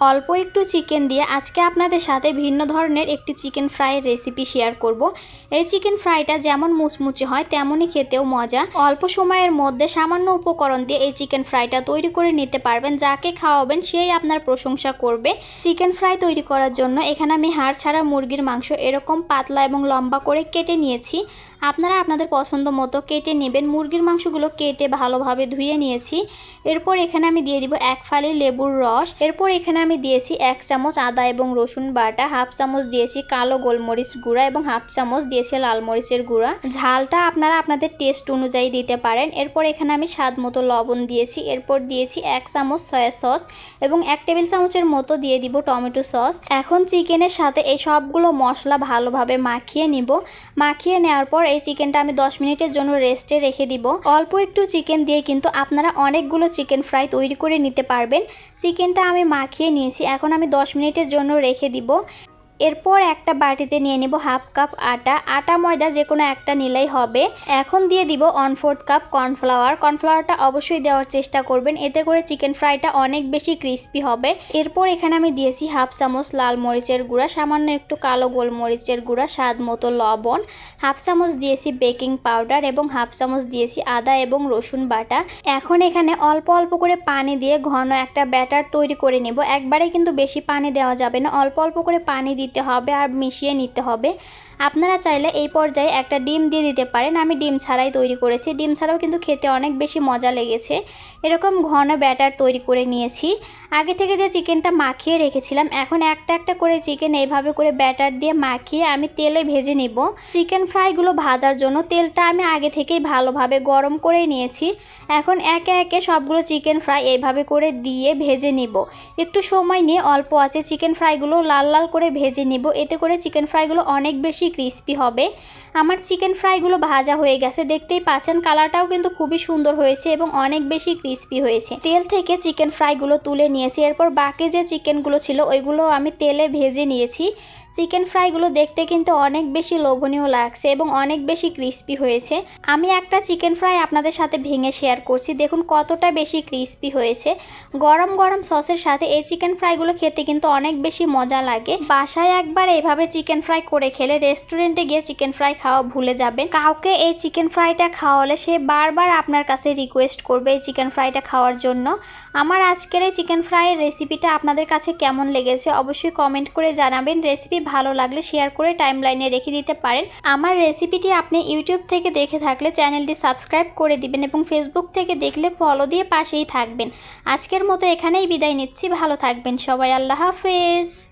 অল্প একটু চিকেন দিয়ে আজকে আপনাদের সাথে ভিন্ন ধরনের একটি চিকেন ফ্রাইয়ের রেসিপি শেয়ার করব। এই চিকেন ফ্রাইটা যেমন মুচমুচে হয়, তেমনই খেতেও মজা। অল্প সময়ের মধ্যে সামান্য উপকরণ দিয়ে এই চিকেন ফ্রাইটা তৈরি করে নিতে পারবেন। যাকে খাওয়াবেন সেই আপনার প্রশংসা করবে। চিকেন ফ্রাই তৈরি করার জন্য এখানে আমি হাড় ছাড়া মুরগির মাংস এরকম পাতলা এবং লম্বা করে কেটে নিয়েছি। আপনারা আপনাদের পছন্দ মতো কেটে নেবেন। মুরগির মাংসগুলো কেটে ভালোভাবে ধুয়ে নিয়েছি। এরপর এখানে আমি দিয়ে দিব এক ফালি লেবুর রস। এরপর এখানে আমি দিয়েছি এক চামচ আদা এবং রসুন বাটা, হাফ চামচ দিয়েছি কালো গোলমরিচ গুঁড়া এবং হাফ চামচ দিয়েছি লাল মরিচের গুঁড়া। ঝালটা আপনারা আপনাদের টেস্ট অনুযায়ী দিতে পারেন। এরপর এখানে আমি স্বাদ মতো লবণ দিয়েছি। এরপর দিয়েছি এক চামচ সয়া সস এবং এক টেবিল চামচের মতো দিয়ে দিব টমেটো সস। এখন চিকেনের সাথে এই সবগুলো মশলা ভালোভাবে মাখিয়ে নিব। মাখিয়ে নেওয়ার পর এই চিকেনটা আমি 10 মিনিটের জন্য রেস্টে রেখে দিব। অল্প একটু চিকেন দিয়ে কিন্তু আপনারা অনেকগুলো চিকেন ফ্রাই তৈরি করে নিতে পারবেন। চিকেনটা আমি মাখিয়ে নিয়েছি। এখন আমি 10 মিনিটের জন্য রেখে দিব। এরপর একটা বাটিতে নিয়ে নেব হাফ কাপ আটা। আটা ময়দা যে কোনো একটা নিলেই হবে। এখন দিয়ে দিব ওয়ান ফোর্থ কাপ কর্নফ্লাওয়ার কর্নফ্লাওয়ারটা অবশ্যই দেওয়ার চেষ্টা করবেন। এতে করে চিকেন ফ্রাইটা অনেক বেশি ক্রিস্পি হবে। এরপর এখানে আমি দিয়েছি হাফ চামচ লাল মরিচের গুঁড়া, সামান্য একটু কালো গোলমরিচের গুঁড়া, স্বাদ মতো লবণ। হাফ চামচ দিয়েছি বেকিং পাউডার এবং হাফ চামচ দিয়েছি আদা এবং রসুন বাটা। এখন এখানে অল্প অল্প করে পানি দিয়ে ঘন একটা ব্যাটার তৈরি করে নেব। একবারে কিন্তু বেশি পানি দেওয়া যাবে না। অল্প অল্প করে পানি দিতে হবে আর মিশিয়ে নিতে হবে। আপনারা চাইলে এই পর্যায়ে একটা ডিম দিয়ে দিতে পারেন। আমি ডিম ছাড়াই তৈরি করেছি। ডিম ছাড়াও কিন্তু খেতে অনেক বেশি মজা লেগেছে। এরকম ঘন ব্যাটার তৈরি করে নিয়েছি। আগে থেকে যে চিকেনটা মাখিয়ে রেখেছিলাম, এখন একটা একটা করে চিকেন এইভাবে করে ব্যাটার দিয়ে মাখিয়ে আমি তেলে ভেজে নিব। চিকেন ফ্রাইগুলো ভাজার জন্য তেলটা আমি আগে থেকেই ভালোভাবে গরম করে নিয়েছি। এখন একে একে সবগুলো চিকেন ফ্রাই এইভাবে করে দিয়ে ভেজে নিব। একটু সময় নিয়ে অল্প আছে। চিকেন ফ্রাইগুলো লাল লাল করে ভেজে নেব। এতে করে চিকেন ফ্রাইগুলো অনেক বেশি ক্রিস্পি হবে। আমার চিকেন ফ্রাইগুলো ভাজা হয়ে গেছে। দেখতেই পাচ্ছেন কালারটাও কিন্তু খুবই সুন্দর হয়েছে এবং অনেক বেশি ক্রিস্পি হয়েছে। তেল থেকে চিকেন ফ্রাইগুলো তুলে নিয়েছি। এরপর বাকি যে চিকেনগুলো ছিল, ওইগুলো আমি তেলে ভেজে নিয়েছি। চিকেন ফ্রাইগুলো দেখতে কিন্তু অনেক বেশি লোভনীয় লাগছে এবং অনেক বেশি ক্রিস্পি হয়েছে। আমি একটা চিকেন ফ্রাই আপনাদের সাথে ভেঙে শেয়ার করছি। দেখুন কতটা বেশি ক্রিস্পি হয়েছে। গরম গরম সসের সাথে এই চিকেন ফ্রাইগুলো খেতে কিন্তু অনেক বেশি মজা লাগে। বাসায় একবার এইভাবে চিকেন ফ্রাই করে খেলে রেস্টুরেন্টে গিয়ে চিকেন ফ্রাই খাওয়া ভুলে যাবেন। কাউকে এই চিকেন ফ্রাইটা খাওয়ালে সে বারবার আপনার কাছে রিকোয়েস্ট করবে এই চিকেন ফ্রাইটা খাওয়ার জন্য। আমার আজকের এই চিকেন ফ্রাইয়ের রেসিপিটা আপনাদের কাছে কেমন লেগেছে অবশ্যই কমেন্ট করে জানাবেন। রেসিপি ভালো লাগলে শেয়ার করে টাইম লাইনে রেখে দিতে পারেন। আমার রেসিপিটি আপনি ইউটিউব থেকে দেখে থাকলে চ্যানেলটি সাবস্ক্রাইব করে দিবেন এবং ফেসবুক থেকে দেখলে ফলো দিয়ে পাশেই থাকবেন। আজকের মতো এখানেই বিদায় নিচ্ছি। ভালো থাকবেন সবাই। আল্লাহ হাফেজ।